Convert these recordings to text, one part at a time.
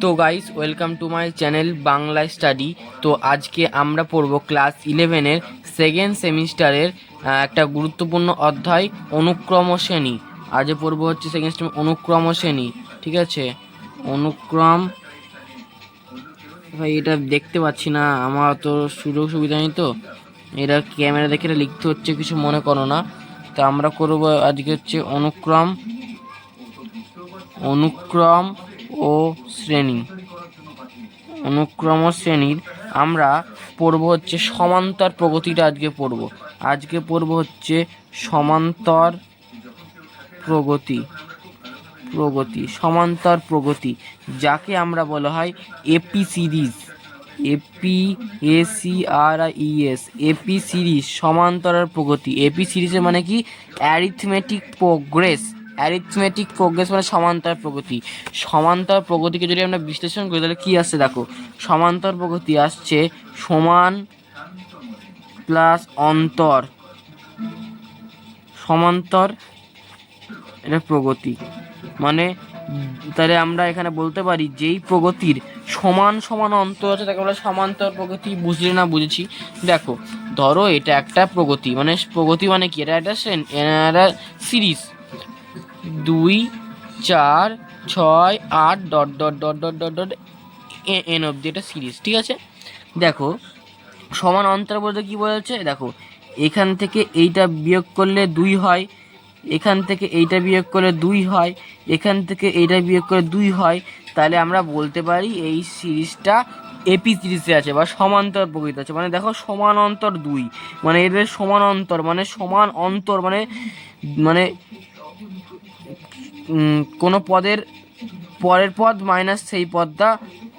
তো guys welcome to my channel Bangla study তো আজকে আমরা পড়ব ক্লাস ইলেভেনের সেকেন্ড সেমিস্টারের একটা গুরুত্বপূর্ণ অধ্যায়, অনুক্রম শ্রেণি। আজকে পড়ব হচ্ছে সেকেন্ড সেম অনুক্রম শ্রেণি, ঠিক আছে? অনুক্রম, ভাই, এটা দেখতে পাচ্ছি না, আমার তো সুযোগ সুবিধা নেই তো। এটা ক্যামেরা দেখে লিখতে হচ্ছে, কিছু মনে করো না। তো আমরা করব আজকে হচ্ছে অনুক্রম অনুক্রম ও শ্রেণি। অনুক্রম শ্রেণির আমরা পড়ব হচ্ছে সমান্তর প্রগতিটা আজকে পড়ব। আজকে পড়ব হচ্ছে সমান্তর প্রগতি। প্রগতি, সমান্তর প্রগতি, যাকে আমরা বলা হয় AP series AP S E R I E S AP series সমান্তরাল প্রগতি। এপি সিরিজের মানে কি? অ্যারিথমেটিক প্রোগ্রেস অ্যারিথমেটিক প্রোগ্রেস মানে সমান্তর প্রগতি। সমান্তর প্রগতিকে যদি আমরা বিশ্লেষণ করি, তাহলে কী আসছে দেখো? সমান্তর প্রগতি আসছে সমান প্লাস অন্তর। সমান্তর এটা প্রগতি। মানে তাহলে আমরা এখানে বলতে পারি যেই প্রগতির সমান সমান অন্তর আছে, তাকে আমরা সমান্তর প্রগতি বুঝলে না বুঝেছি। দেখো, ধরো এটা একটা প্রগতি মানে প্রগতি মানে কি? এটা একটা সিরিজ। দুই, চার, ছয়, আট, dot dot dot dot dot dot N অব্দি এটা সিরিজ ঠিক আছে? দেখো, সমান অন্তর বলতে কী বলেছে? দেখো, এখান থেকে এইটা বিয়োগ করলে দুই হয়, এখান থেকে এইটা বিয়োগ করলে দুই হয়, এখান থেকে এইটা বিয়োগ করে দুই হয়, তাহলে আমরা বলতে পারি এই সিরিজটা এপি সিরিজে আছে বা সমান্তর প্রকৃত আছে। মানে দেখো, সমান অন্তর দুই মানে এদের সমান অন্তর মানে সমান অন্তর মানে মানে কোনো পদের পরের পদ মাইনাস সেই পদটা,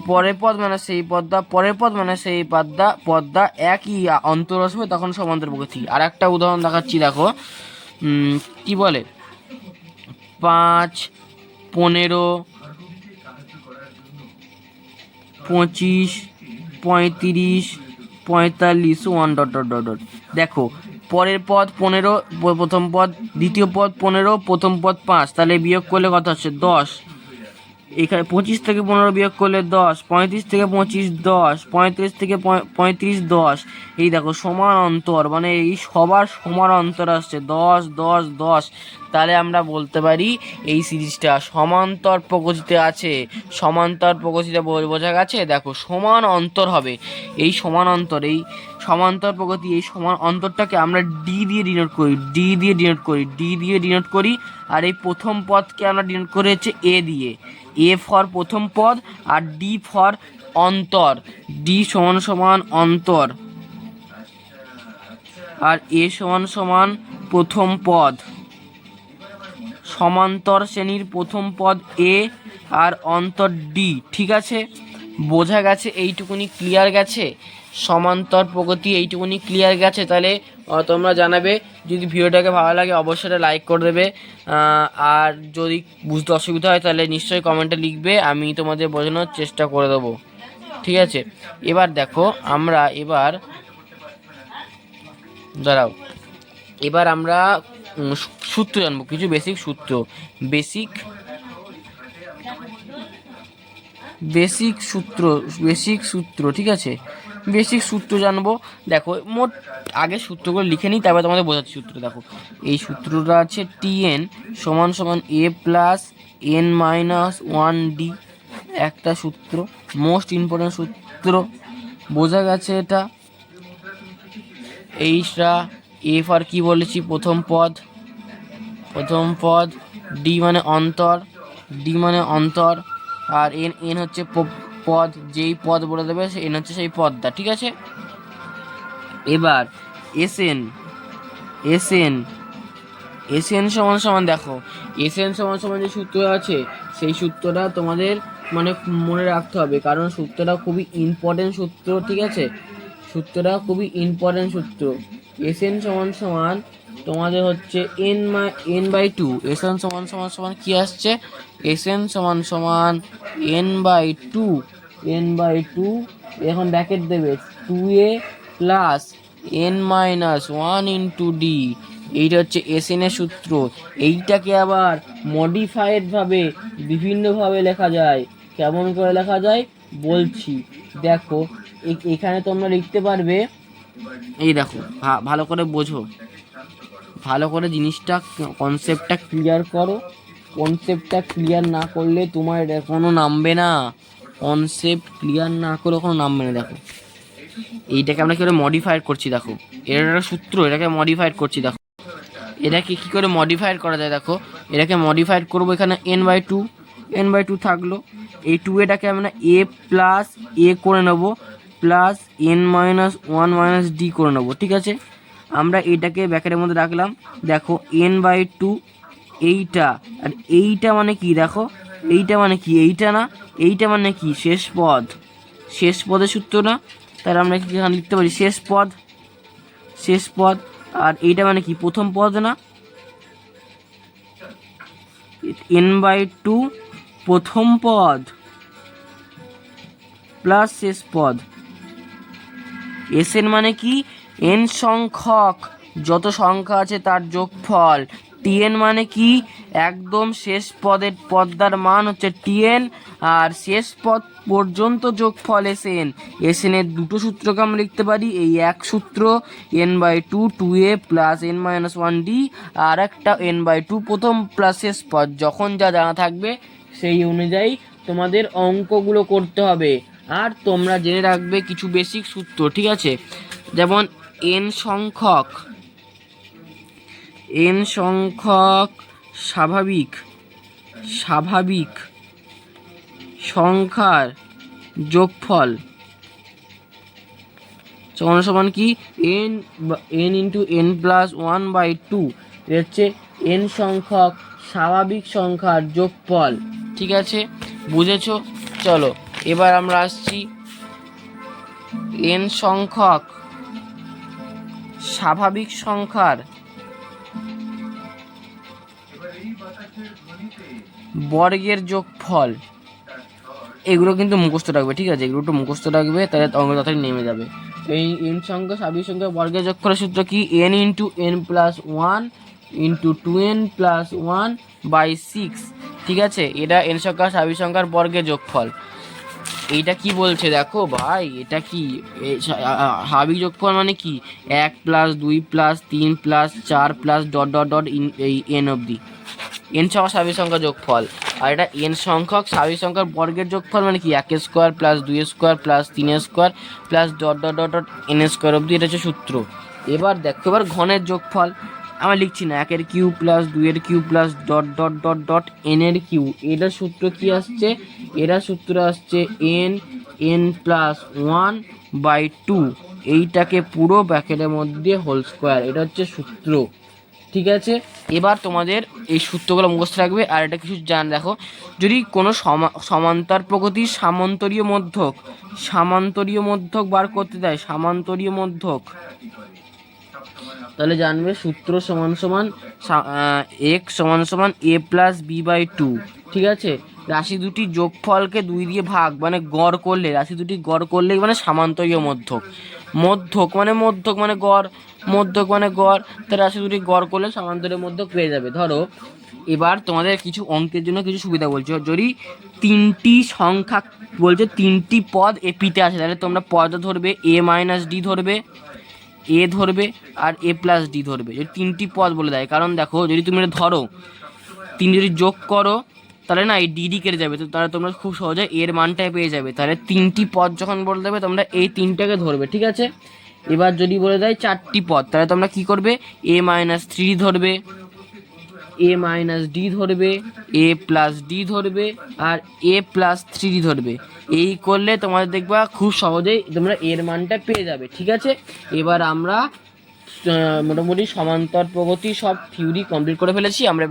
পরের পদ মাইনাস সেই পদটা, পরের পদ মাইনাস সেই পদটা পদটা একই অন্তর আসবে তখন সমান্তর প্রগতি আর একটা উদাহরণ দেখাচ্ছি, দেখো। কি বলে? পাঁচ, পনেরো, পঁচিশ, পঁয়ত্রিশ, পঁয়তাল্লিশ one dot dot dot dot দেখো পরের পদ পনেরো প্রথম পদ, দ্বিতীয় পদ পনেরো, প্রথম পদ পাঁচ। তাহলে বিয়োগ করলে কত হচ্ছে? দশ। এখানে পঁচিশ থেকে পনেরো বিয়োগ করলে দশ, পঁয়ত্রিশ থেকে পঁচিশ দশ, পঁয়ত্রিশ থেকে পঁয়- পঁয়ত্রিশ দশ। এই দেখো, সমান অন্তর মানে এই সবার সমান অন্তর আসছে, দশ দশ দশ। তাহলে আমরা বলতে পারি এই সিরিজটা সমান্তর প্রগতিতে আছে। সমান্তর প্রগতিতে বোঝা গেছে? দেখো, সমান অন্তর হবে। এই সমান অন্তর, এই সমান্তর প্রগতি, এই সমান অন্তরটাকে আমরা ডি দিয়ে ডিনোট করি ডি দিয়ে ডিনোট করি ডি দিয়ে ডিনোট করি, আর এই প্রথম পদকে আমরা ডিনোট করে হচ্ছে এ দিয়ে। এ ফর প্রথম পদ আর ডি ফর অন্তর। ডি সমান সমান অন্তর। আর এ সমান সমান প্রথম পদ। সমান্তর শ্রেণির প্রথম পদ এ আর অন্তর ডি ঠিক আছে? বোঝা গেছে, এইটুকুনি ক্লিয়ার গেছে? সমান্তর প্রগতি এইটুকুনি ক্লিয়ার গেছে? তাহলে তোমরা জানাবে, যদি ভিডিওটাকে ভালো লাগে, অবশ্যই লাইক করে দেবে। আর যদি বুঝতে অসুবিধা হয়, তাহলে নিশ্চয়ই কমেন্টে লিখবে, আমি তোমাদের বোঝানোর চেষ্টা করে দেবো। ঠিক আছে? এবার দেখো, আমরা এবার, দাঁড়াও। এবার আমরা সূত্র জানব, কিছু বেসিক সূত্র। বেসিক বেসিক সূত্র বেসিক সূত্র, ঠিক আছে? বেসিক সূত্র জানব। দেখো, মোট আগে সূত্রগুলো লিখে নিই, তারপরে তোমাদের বোঝাচ্ছি সূত্র, দেখো। এই সূত্রটা আছে টি এন সমান সমান A plus N minus one D একটা সূত্র মোস্ট ইম্পর্টেন্ট সূত্র। বোঝা গেছে এটা? এইটা এফ আর কি বলেছি? প্রথম পদ। প্রথম পদ ডি মানে অন্তর ডি মানে অন্তর। আর এন এন হচ্ছে পদ, যেই পদ বলে দেবে এন হচ্ছে সেই পদটা, ঠিক আছে? এবার S N S N S N সমান সমান দেখো এস এন সমান সমান যে সূত্র আছে, সেই সূত্রটা তোমাদের মানে মনে রাখতে হবে, কারণ সূত্রটা খুবই ইম্পর্টেন্ট সূত্র, ঠিক আছে? সূত্রটা খুবই ইম্পর্টেন্ট সূত্র। এস এন সমান সমান তোমাদের হচ্ছে N my N by two S N সমান সমান সমান কী আসছে? এস এন সমান সমান N by two, N by two, এখন ব্র্যাকেট দেবে two A plus N minus one into D এইটা হচ্ছে এস এর সূত্র। এইটাকে আবার মডিফাইড ভাবে বিভিন্নভাবে লেখা যায়। কেমন করে লেখা যায়? বলছি। দেখো এখানে তোমরা লিখতে পারবে, এই দেখো ভালো করে বোঝো। ভালো করে জিনিসটা কনসেপ্টটা ক্লিয়ার করো। কনসেপ্টটা ক্লিয়ার না করলে তোমার কোনো নামবে না। কনসেপ্ট ক্লিয়ার না করে কোনো নামবে না, দেখো। এইটাকে আমরা কী করে মডিফাইড করছি, দেখো। এর একটা সূত্র, এটাকে মডিফাইড করছি, দেখো। এটাকে কী করে মডিফাইড করা যায়, দেখো। এটাকে মডিফাইড করব এখানে N by two N by two থাকল। এই টু এটাকে আমরা এ প্লাস এ করে নেব plus N minus one minus D করে নেব, ঠিক আছে? আমরা এটাকে ব্যাকেটের মধ্যে রাখলাম। দেখো এন বাই টু এইটা আর এইটা মানে কি? দেখো, এইটা মানে কি? এইটা না, এইটা মানে কি? শেষ পদ। শেষ পদের সূত্র না? তাহলে আমরা এখানে লিখতে পারি? শেষ পদ। শেষ পদ। আর এইটা মানে কি? প্রথম পদ না? এন বাই টু প্রথম পদ প্লাস শেষ পদ। এস এন মানে কি? এন সংখ্যক। যত সংখ্যা আছে তার যোগফল। টিএন মানে কি? একদম শেষ পদের পদ্মার মান হচ্ছে টিএন আর শেষ পদ পর্যন্ত যোগফল এস এন এস এন এর দুটো সূত্রকে আমরা লিখতে পারি, এই এক সূত্র N by two two A plus N minus one D আর একটা এন বাই টু প্রথম প্লাস শেষ পদ। যখন যা জানা থাকবে, সেই অনুযায়ী তোমাদের অঙ্কগুলো করতে হবে। আর তোমরা জেনে রাখবে কিছু বেসিক সূত্র, ঠিক আছে? যেমন এন সংখ্যক। এন সংখ্যক স্বাভাবিক স্বাভাবিক সংখ্যার যোগফল। সমান সমান কি? N N into N plus one by two হচ্ছে এন সংখ্যক স্বাভাবিক সংখ্যার যোগফল। ঠিক আছে? বুঝেছ? চলো, এবার আমরা আসছি। এন সংখ্যক স্বাভাবিক সংখ্যার বর্গের যোগফল। এগুলো কিন্তু মুখস্থ রাখবে, ঠিক আছে? এগুলো একটু মুখস্থ রাখবে, তাহলে অঙ্ক তাড়াতাড়ি নেমে যাবে। এই এন সংখ্যা স্বাভাবিক সংখ্যা, বর্গের যোগফলের সূত্র কি? N into N plus one into two N plus one by six ঠিক আছে? এটা এন সংখ্যা স্বাভাবিক সংখ্যার বর্গের যোগফল। এইটা কি বলছে দেখো ভাই, এটা কি? হাবি যোগফল মানে কি? এক প্লাস দুই প্লাস তিন প্লাস চার প্লাস ডট ডট ডট এই এন অবধি। এন সংখ্যা স্বাভাবিক সংখ্যা যোগফল। আর এটা এন সংখ্যক স্বাভাবিক সংখ্যার বর্গের যোগফল মানে কি? এক স্কোয়ার প্লাস দুই স্কোয়ার প্লাস তিন square plus dot dot dot dot, N square অবধি এটা হচ্ছে সূত্র। এবার দেখো, এবার ঘনের যোগফল। আমরা লিখছি না, একের কিউ প্লাস দুইয়ের cube plus dot dot dot dot এনের কিউ এটার সূত্র কি আসছে? এটার সূত্র আসছে N N plus one by two. এইটাকে পুরো ব্যাকেটের মধ্যে হোল স্কোয়ার। এটা হচ্ছে সূত্র। ঠিক আছে? এবার তোমাদের এই সূত্রগুলো মুখস্থ রাখবে, আর এটা কিছু জান, দেখো। যদি কোনো সমা- সমান্তর প্রগতির সামান্তরীয় মধ্যক সামান্তরীয় মধ্যক বার করতে দেয়, সামান্তরীয় মধ্যক, তাহলে জানবে সূত্র সমান সমান এক সমান সমান A plus B by two ঠিক আছে? রাশি দুটি যোগফলকে দুই দিয়ে ভাগ মানে গড় করলে, রাশি দুটি গড় করলেই মানে সামান্তরীয় মধ্যক। মধ্যক মানে মধ্যক মানে গড় মধ্যক মানে গড় তো রাশি দুটি গড় করলে সামান্তরীয় মধ্যক পেয়ে যাবে। ধরো, এবার তোমাদের কিছু অঙ্কের জন্য কিছু সুবিধা বলছো। যদি তিনটি সংখ্যা বলছে, তিনটি পদ এপিতে আছে তাহলে তোমরা পদ ধরবে এ মাইনাস ডি ধরবে এ ধরবে, আর এ প্লাস ডি ধরবে। যদি তিনটি পদ বলে দেয়, কারণ দেখো, যদি তুমি এটা ধরো তিন যদি যোগ করো, তাহলে না এই ডিডি কেটে যাবে। তো তাহলে তোমরা খুব সহজে এর মানটাই পেয়ে যাবে। তাহলে তিনটি পদ যখন বলে দেবে তোমরা এই তিনটাকে ধরবে, ঠিক আছে? এবার যদি বলে দেয় চারটি পদ, তাহলে তোমরা কি করবে? এ মাইনাস থ্রি ধরবে এ মাইনাস ডি ধরবে এ প্লাস ডি ধরবে, আর এ প্লাস থ্রি ধরবে। এই করলে তোমাদের দেখবা খুব সহজেই তোমরা এর মানটা পেয়ে যাবে, ঠিক আছে? এবার আমরা মোটামুটি সমান্তর প্রগতি সব থিওরি কমপ্লিট করে ফেলেছি। আমরা